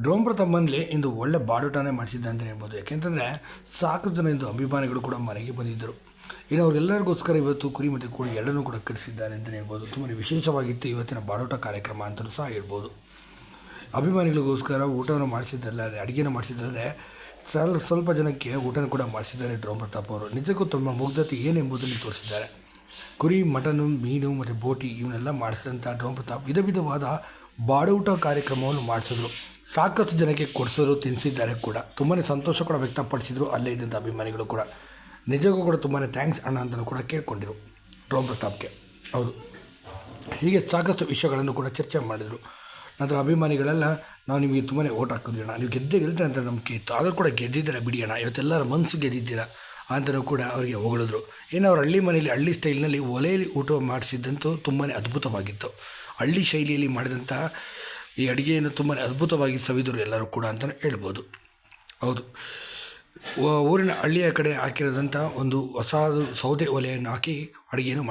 Drone ತಮ್ಮನಲ್ಲಿ ಇಂದು ಒಳ್ಳೆ ಬಾಡೂಟನೇ ಅಂತ ಹೇಳ್ಬೋದು. ಯಾಕೆಂತಂದರೆ ಸಾಕಷ್ಟು ಜನ ಇಂದು ಅಭಿಮಾನಿಗಳು ಕೂಡ ಮನೆಗೆ ಬಂದಿದ್ದರು. ಇನ್ನು ಅವರೆಲ್ಲರಿಗೋಸ್ಕರ ಇವತ್ತು ಕುರಿ ಮತ್ತು ಕೋಳಿ ಎರಡನ್ನೂ ಕೂಡ ಕಟ್ಟಿಸಿದ್ದಾರೆ ಅಂತಲೇ ಹೇಳ್ಬೋದು. ತುಂಬ ವಿಶೇಷವಾಗಿತ್ತು ಇವತ್ತಿನ ಬಾಡೂಟ ಕಾರ್ಯಕ್ರಮ ಅಂತಲೂ ಸಹ ಹೇಳ್ಬೋದು. ಅಭಿಮಾನಿಗಳಿಗೋಸ್ಕರ ಊಟವನ್ನು ಮಾಡಿಸಿದ್ದಲ್ಲದೆ ಅಡುಗೆನ ಮಾಡಿಸಿದ್ದಲ್ಲದೆ ಸ್ವಲ್ಪ ಸ್ವಲ್ಪ ಜನಕ್ಕೆ ಊಟನ ಕೂಡ ಮಾಡಿಸಿದ್ದಾರೆ ಡ್ರೋಮ್ ಪ್ರತಾಪ್ ಅವರು. ನಿಜಕ್ಕೂ ತಮ್ಮ ಮುಗ್ಧತೆ ಏನೆಂಬುದನ್ನು ತೋರಿಸಿದ್ದಾರೆ. ಕುರಿ, ಮಟನು, ಮೀನು ಮತ್ತು ಬೋಟಿ, ಇವನ್ನೆಲ್ಲ ಮಾಡಿಸಿದಂಥ ಡ್ರೋಮ್ ಪ್ರತಾಪ್ ವಿಧ ವಿಧವಾದ ಬಾಡೂಟ ಕಾರ್ಯಕ್ರಮವನ್ನು ಮಾಡಿಸಿದ್ರು. ಸಾಕಷ್ಟು ಜನಕ್ಕೆ ಕೊಡಿಸೋರು ತಿನ್ನಿಸಿದ್ದಾರೆ ಕೂಡ. ತುಂಬಾ ಸಂತೋಷ ಕೂಡ ವ್ಯಕ್ತಪಡಿಸಿದರು ಅಲ್ಲೇ ಇದ್ದಂಥ ಅಭಿಮಾನಿಗಳು ಕೂಡ. ನಿಜಕ್ಕೂ ಕೂಡ ತುಂಬಾ ಥ್ಯಾಂಕ್ಸ್ ಅಣ್ಣ ಅಂತಲೂ ಕೂಡ ಕೇಳ್ಕೊಂಡಿರು ಡ್ರೋನ್ ಪ್ರತಾಪ್ಗೆ. ಹೌದು. ಹೀಗೆ ಸಾಕಷ್ಟು ವಿಷಯಗಳನ್ನು ಕೂಡ ಚರ್ಚೆ ಮಾಡಿದರು. ನಂತರ ಅಭಿಮಾನಿಗಳೆಲ್ಲ, ನಾವು ನಿಮಗೆ ತುಂಬಾ ಓಟ್ ಹಾಕಿದ್ವಿ ನೀವು ಗೆದ್ದೇ ಗೆಲ್ತೀರ ಅಂತ ನಂಬಿಕೆ ಇತ್ತು. ಆದರೂ ಕೂಡ ಗೆದ್ದಿದ್ದೀರ ಬಿಡಿ ಅಣ್ಣ. ಇವತ್ತೆಲ್ಲರ ಮನಸ್ಸು ಗೆದ್ದಿದ್ದೀರ? ಅಂತಲೂ ಕೂಡ ಅವರಿಗೆ ಹೊಗಳಿದ್ರು. ಏನು ಅವ್ರ ಹಳ್ಳಿ ಮನೆಯಲ್ಲಿ, ಹಳ್ಳಿ ಸ್ಟೈಲ್ನಲ್ಲಿ ಒಲೆಯಲ್ಲಿ ಊಟ ಮಾಡಿಸಿದ್ದಂತೂ ತುಂಬಾ ಅದ್ಭುತವಾಗಿತ್ತು. ಹಳ್ಳಿ ಶೈಲಿಯಲ್ಲಿ ಮಾಡಿದಂಥ ಈ ಅಡುಗೆಯನ್ನು ತುಂಬಾ ಅದ್ಭುತವಾಗಿ ಸವಿದರು ಎಲ್ಲರೂ ಕೂಡ ಅಂತಲೇ ಹೇಳ್ಬೋದು. ಹೌದು. ಊರಿನ ಹಳ್ಳಿಯ ಕಡೆ ಹಾಕಿರೋದಂಥ ಒಂದು ಹೊಸ ಸೌದೆ ಒಲೆಯನ್ನು ಹಾಕಿ ಅಡುಗೆಯನ್ನು